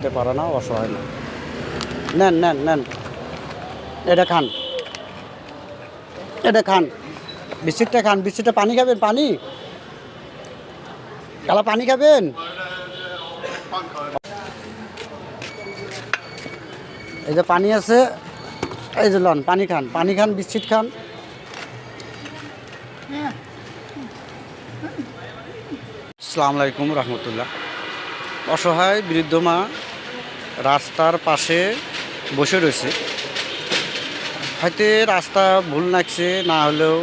করতে পারে না, অসহায় না। নেন নেন নেন। এটা খান। এটা খান। বিস্কিটটা খান। বিস্কিটটা পানি খাবেন, পানি? কালা পানি খাবেন? এই যে পানি আছে, এই যে লন, পানি খান পানি খান, বিস্কিট খান। আসসালামু আলাইকুম রহমতুল্লাহ। অসহায়, বৃদ্ধ মা রাস্তার পাশে বসে রয়েছে। হয়তো রাস্তা ভুল লাগছে, না হলেও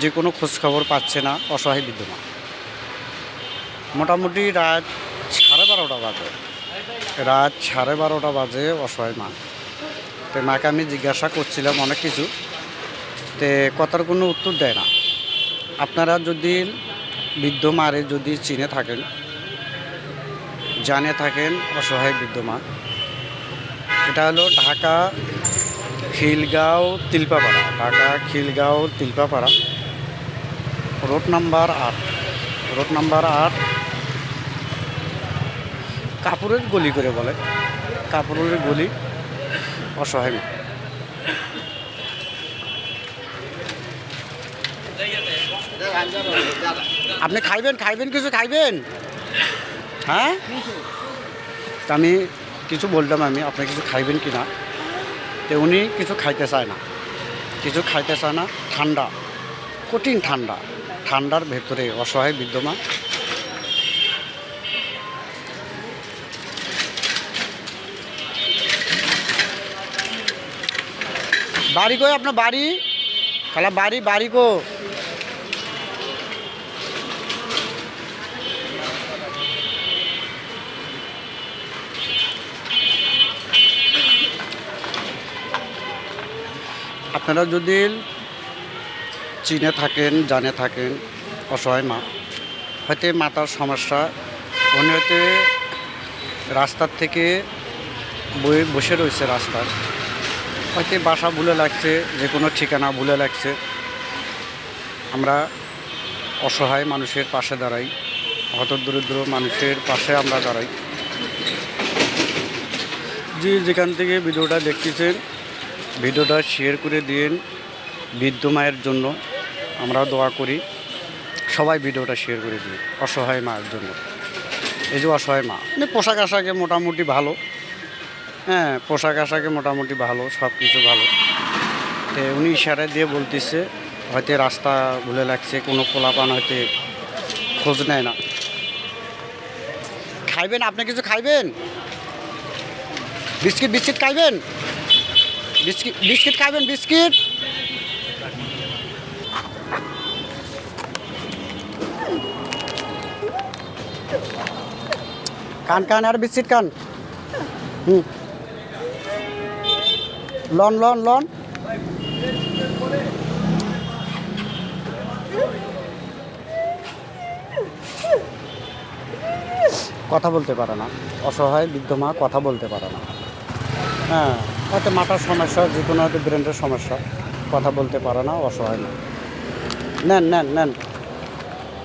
যে কোনো খোঁজখবর পাচ্ছে না, অসহায় বৃদ্ধ মা মোটামুটি রাত সাড়ে বারোটা বাজে। রাত সাড়ে বারোটা বাজে অসহায় মা। তো মাকে আমি জিজ্ঞাসা করছিলাম অনেক কিছু। তে কথার কোনো উত্তর দেয় না। আপনারা যদি বৃদ্ধ মারে যদি চিনে থাকেন, জানে থাকেন অসহায় বৃদ্ধ মা এটা হলো ঢাকা, খিলগাঁও, তিলপাপাড়া। ঢাকা, খিলগাঁও, তিলপাপাড়া। রোড নাম্বার আট। রোড নাম্বার আট কাপড়ের গলি করে বলে। কাপড়ের গলি অসহায় আপনি খাইবেন খাইবেন কিছু, খাইবেন? হ্যাঁ? আমি কিছু বললাম আমি, আপনি কিছু খাইবেন কি না? তো উনি কিছু খাইতে চায় না। কিছু খাইতে চায় না, ঠান্ডা, কঠিন ঠান্ডা। ঠান্ডার ভেতরে অসহায় বিদ্যমান। বাড়ি কই আপনার বাড়ি? খালা বাড়ি বাড়ি কো আপনারা যদি চিনে থাকেন, জানে থাকেন, অসহায় মা, হয়তো মাতার সমস্যা, উনি হয়তো রাস্তার থেকে বয়ে বসে রয়েছে রাস্তার। হয়তো বাসা ভুলে লাগছে যে কোনো ঠিকানা ভুলে লাগছে। আমরা অসহায় মানুষের পাশে দাঁড়াই, হত দরিদ্র মানুষের পাশে আমরা দাঁড়াই। যে যেখান থেকে ভিডিওটা দেখতেছেন ভিডিওটা শেয়ার করে দিন বৃদ্ধ মায়ের জন্য। আমরা দোয়া করি, সবাই ভিডিওটা শেয়ার করে দিন, অসহায় মায়ের জন্য। এই যে অসহায় মা মানে পোশাক আশাকে মোটামুটি ভালো হ্যাঁ পোশাক আশাকে মোটামুটি ভালো সব কিছু ভালো। তো উনি ইশারা দিয়ে বলতেছে, হয়তো রাস্তা ভুলে লাগছে, কোনো পোলাপান হয়তো খোঁজ নেয় না। খাইবেন, আপনি কিছু খাইবেন? বিস্কিট বিস্কিট খাইবেন? বিস্কিট বিস্কিট খাবেন, বিস্কিট? কান কান, আর বিস্কিট কান হুম। Loan loan loan. কথা বলতে পারে না। অসহায় বৃদ্ধ মা কথা বলতে পারে না। হ্যাঁ। হয়তো মাথার সমস্যা যে কোনো হয়তো ব্রেনের সমস্যা, কথা বলতে পারে না, অসহায় না। নেন নেন নেন।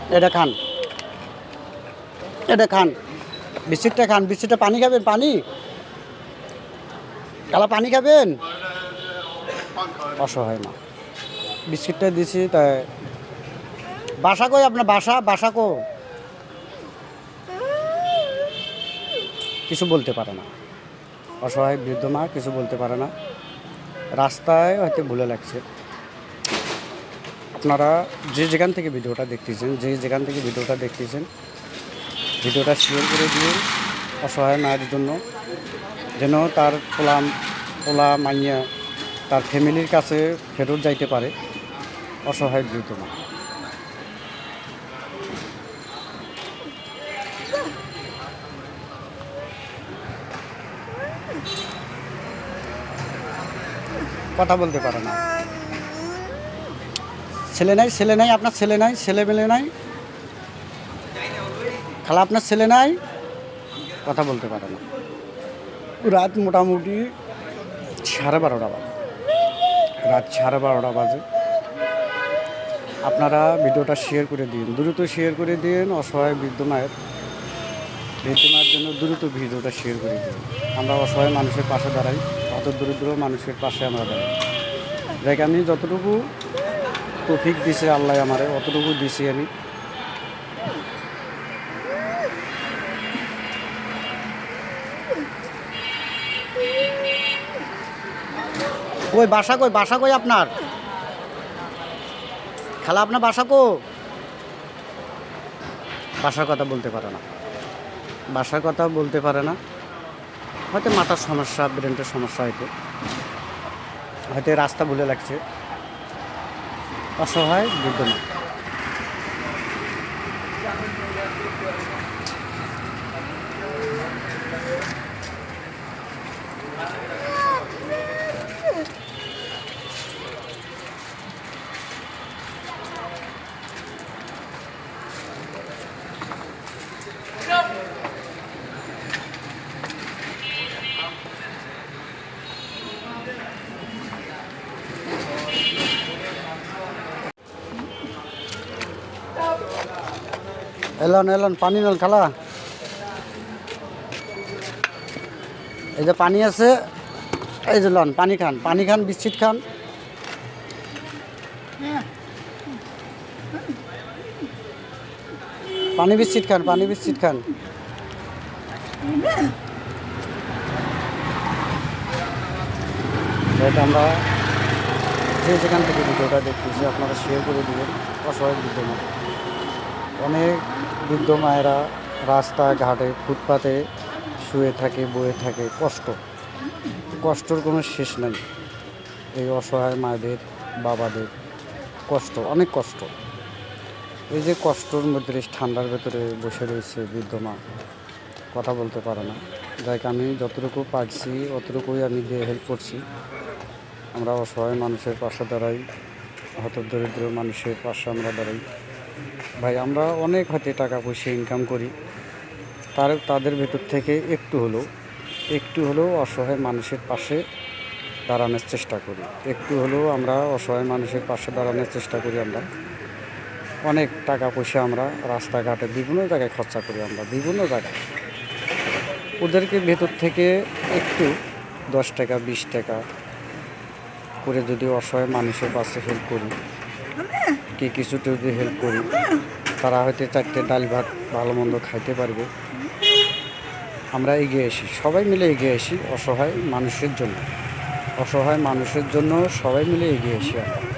এটা খান। এটা খান। বিস্কিটটা খান। বিস্কিটটা পানি খাবেন? পানি? কালা পানি খাবেন? অসহায় না। বিস্কিটটা দিছি তাই বাসা কই আপনার? বাসা? বাসা কো? কিছু বলতে পারে না। অসহায় বৃদ্ধ মা কিছু বলতে পারে না। রাস্তায় হয়তো ভুলে লাগছে। আপনারা যে যেখান থেকে ভিডিওটা দেখতেছেন, যে যেখান থেকে ভিডিওটা দেখতেছেন, ভিডিওটা শেয়ার করে দিন অসহায় মায়ের জন্য। যেন তার পোলা পোলা মাইয়া তার ফ্যামিলির কাছে ফেরত যাইতে পারে অসহায় বৃদ্ধ মা। কথা বলতে পারে না। ছেলে নাই ছেলে নাই, আপনার ছেলে নাই, ছেলে মেলে নাই। খালা, আপনার ছেলে নাই, কথা বলতে পারে না। রাত মোটামুটি সাড়ে বারোটা বাজে। রাত সাড়ে বারোটা বাজে। আপনারা ভিডিওটা শেয়ার করে দিন, দ্রুত শেয়ার করে দিন, অসহায় বৃদ্ধ মায়ের বৃদ্ধমার জন্য দ্রুত ভিডিওটা শেয়ার করে দিন আমরা অসহায় মানুষের পাশে দাঁড়াই, অত দরিদ্র মানুষের পাশে আমরা দাঁড়াই। দেখ, আমি যতটুকু তফিক দিছে আল্লাহ আমারে, অতটুকু দিছি আমি। কই, বাসা কই বাসা কই আপনার? খালা, আপনার বাসা কো? বাসার কথা বলতে পারে না। বাসার কথা বলতে পারে না। হয়তো মাথার সমস্যা ব্রেনের সমস্যা হয়তো। হয়তো রাস্তা ভুলে লাগছে। অসহায় বৃদ্ধ এলন এলন, পানি নল, খালা। এই যে পানি আছে, এই যে লন, পানি খান পানি খান, বিস্কিট খান। পানি বিস্কিট খান, পানি বিস্কিট খান। আমরা যে যেখান থেকে ভিডিওটা দেখতেছি, আপনারা শেয়ার করে দিবেন, অসহায় বৃদ্ধ মা অনেক বৃদ্ধ মায়েরা রাস্তাঘাটে, ফুটপাতে শুয়ে থাকে, বয়ে থাকে, কষ্ট। কষ্টর কোনো শেষ নাই। এই অসহায় মায়েদের, বাবাদের কষ্ট, অনেক কষ্ট। এই যে কষ্টর মধ্যে ঠান্ডার ভেতরে বসে রয়েছে বৃদ্ধ মা, কথা বলতে পারে না। যাই আমি যতটুকু পারছি, অতটুকুই আমি দিয়ে হেল্প করছি। আমরা অসহায় মানুষের পাশে দাঁড়াই হত দরিদ্র মানুষের পাশে আমরা দাঁড়াই। ভাই, আমরা অনেক হয়তো টাকা পয়সা ইনকাম করি। তার, তাদের ভেতর থেকে একটু হলেও একটু হলেও অসহায় মানুষের পাশে দাঁড়ানোর চেষ্টা করি। একটু হলেও আমরা অসহায় মানুষের পাশে দাঁড়ানোর চেষ্টা করি আমরা। অনেক টাকা পয়সা আমরা রাস্তাঘাটে বিভিন্ন জায়গায় খরচা করি আমরা, বিভিন্ন জায়গায়। ওদেরকে ভেতর থেকে একটু দশ টাকা, বিশ টাকা করে যদি অসহায় মানুষের পাশে হেল্প করি। কি কিছুটা যদি হেল্প করি। তারা হয়তো চারটে ডাল ভাত ভালো মন্দ খাইতে পারবে। আমরা এগিয়ে আসি। সবাই মিলে এগিয়ে আসি অসহায় মানুষের জন্য। অসহায় মানুষের জন্য সবাই মিলে এগিয়ে আসি আমরা।